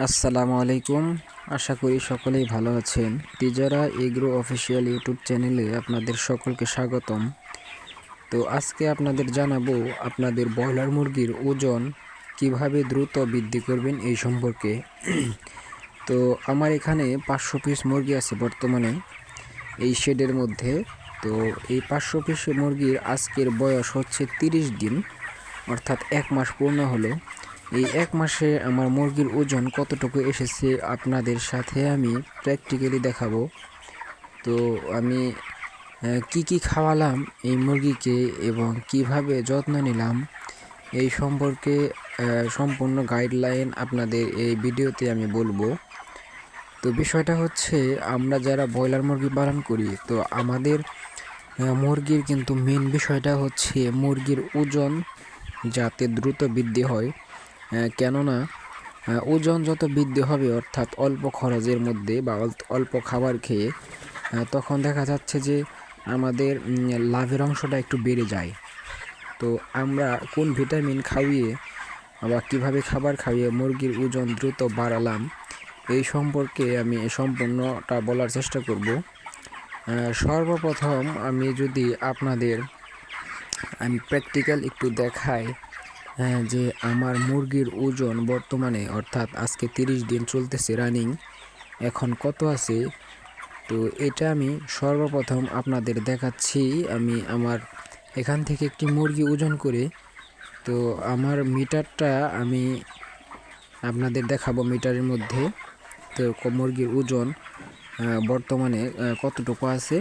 আসসালামু আলাইকুম। আশা করি সকলেই ভালো আছেন। তিজারা এগ্রো অফিসিয়াল ইউটিউব চ্যানেলে আপনাদের সকলকে স্বাগতম। তো আজকে আপনাদের জানাব আপনাদের ব্রয়লার মুরগির ওজন কীভাবে দ্রুত বৃদ্ধি করবেন এই সম্পর্কে। তো আমার এখানে পাঁচশো পিস মুরগি আছে বর্তমানে এই শেডের মধ্যে। তো এই পাঁচশো পিস মুরগির আজকের বয়স হচ্ছে তিরিশ দিন, অর্থাৎ এক মাস পূর্ণ হলো। এই এক মাসে আমার মুরগির ওজন কতটুকু এসেছে আপনাদের সাথে আমি প্র্যাকটিক্যালি দেখাবো। তো আমি কি কি খাওয়ালাম এই মুরগিকে এবং কীভাবে যত্ন নিলাম এই সম্পর্কে সম্পূর্ণ গাইডলাইন আপনাদের এই ভিডিওতে আমি বলব। তো বিষয়টা হচ্ছে, আমরা যারা ব্রয়লার মুরগি পালন করি, তো আমাদের মুরগির কিন্তু মেন বিষয়টা হচ্ছে মুরগির ওজন যাতে দ্রুত বৃদ্ধি হয়। কেননা ওজন যত বৃদ্ধি হবে, অর্থাৎ অল্প খরচের মধ্যে বা অল্প- খাবার খেয়ে তখন দেখা যাচ্ছে যে আমাদের লাভের অংশটা একটু বেড়ে যায়। তো আমরা কোন ভিটামিন খাইয়ে বা কীভাবে খাবার খাইয়ে মুরগির ওজন দ্রুত বাড়ালাম, এই সম্পর্কে আমি সম্পূর্ণটা বলার চেষ্টা করব। সর্বপ্রথম আমি যদি আপনাদের, আমি প্র্যাকটিক্যাল একটু দেখাই হ্যাঁ যে আমার মুরগির ওজন বর্তমানে, অর্থাৎ আজকে তিরিশ দিন চলতেছে রানিং এখন কত আছে? তো এটা আমি সর্বপ্রথম আপনাদের দেখাচ্ছি। আমি আমার এখান থেকে একটি মুরগি ওজন করে, তো আমার মিটারটা আমি আপনাদের দেখাবো মিটারের মধ্যে, তো মুরগির ওজন বর্তমানে কতটুকু আছে?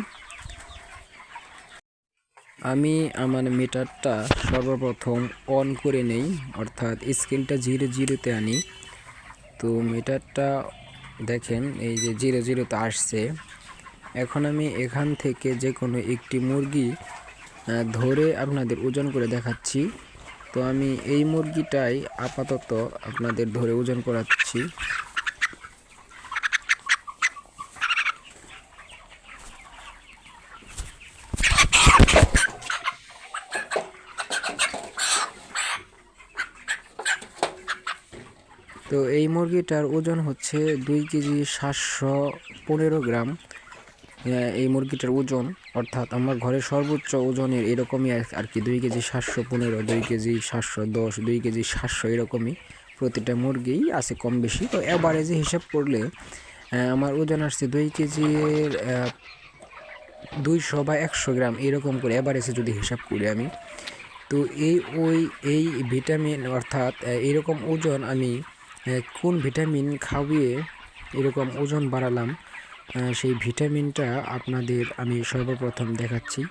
আমি আমার মিটারটা সর্বপ্রথম অন করে নেই, অর্থাৎ স্ক্রিনটা জিরো জিরোতে আনি। তো মিটারটা দেখেন, এই যে জিরো জিরোতে আসছে। এখন আমি এখান থেকে যে কোনো একটি মুরগি ধরে আপনাদের ওজন করে দেখাচ্ছি। তো আমি এই মুরগিটাই আপাতত আপনাদের ধরে ওজন করাচ্ছি। তো এই মুরগিটার ওজন হচ্ছে দুই কেজি সাতশো পনেরো গ্রাম। এই মুরগিটার ওজন, অর্থাৎ আমার ঘরের সর্বোচ্চ ওজনের এরকমই আর- কি, দুই কেজি সাতশো পনেরো, দুই কেজি সাতশো দশ, দুই কেজি সাতশো এরকমই প্রতিটা মুরগিই আছে কম বেশি। তো অ্যাভারেজে হিসাব করলে আমার ওজন আসছে দুই কেজির দুইশো বা একশো গ্রাম, এরকম করে অ্যাভারেজে যদি হিসাব করি আমি। তো এই ওই, এই ভিটামিন, অর্থাৎ এরকম ওজন আমি কোন ভিটামিন খাওয়িয়ে এরকম ওজন বাড়ালাম? সেই ভিটামিনটা আপনাদের আমি সর্বপ্রথম দেখাচ্ছি।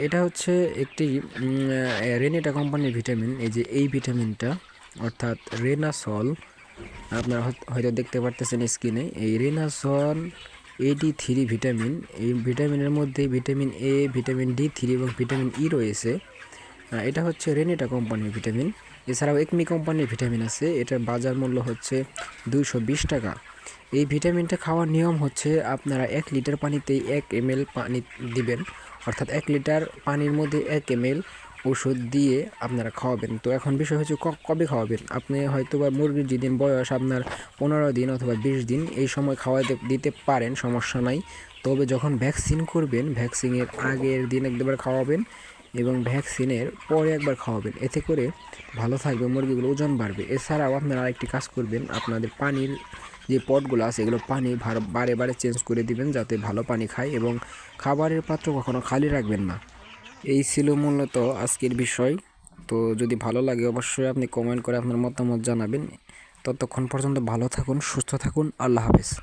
এটা হচ্ছে একটি রেনেটা কোম্পানির ভিটামিন। এই যে এই ভিটামিনটা অর্থাৎ রেনাসল আপনারা হয়ত- দেখতে পারতেছেন স্ক্রিনে এই রেনাসল এডি থ্রি ভিটামিন। এই ভিটামিনের মধ্যে vitamin A vitamin D three এবং ভিটামিন ই রয়েছে। আহ, এটা হচ্ছে রেনেটা কোম্পানির ভিটামিন। এছাড়াও একমি কোম্পানির ভিটামিন আছে। এটার বাজার মূল্য হচ্ছে বিশ টাকা। এই ভিটামিনটা খাওয়ার নিয়ম হচ্ছে আপনারা এক লিটার পানিতেই এক এম পানি দিবেন। অর্থাৎ এক লিটার পানির মধ্যে এক এম ওষুধ দিয়ে আপনারা খাওয়াবেন। তো এখন বিষয় হচ্ছে কবে খাওয়াবেন? আপনি হয়তো বা মুরগির যেদিন বয়স আপনার পনেরো দিন অথবা বিশ দিন, এই সময় খাওয়াতে দিতে পারেন, সমস্যা নাই। তবে যখন ভ্যাকসিন করবেন, ভ্যাকসিনের আগের দিন একবার খাওয়াবেন। এবং ভ্যাকসিনের পরে একবার খাওয়াবেন। এতে করে ভালো থাকবে, মুরগিগুলো ওজন বাড়বে। এছাড়াও আপনারা আরেকটি কাজ করবেন, আপনাদের পানির যে পটগুলো আছে, এগুলো পানি বারে বারে চেঞ্জ করে দিবেন যাতে ভালো পানি খায় এবং খাবারের পাত্র কখনো খালি রাখবেন না। এই ছিল মূলত আজকের বিষয়। তো যদি ভালো লাগে অবশ্যই আপনি কমেন্ট করে আপনার মতামত জানাবেন। ততক্ষণ পর্যন্ত ভালো থাকুন, সুস্থ থাকুন, আল্লাহ হাফেজ।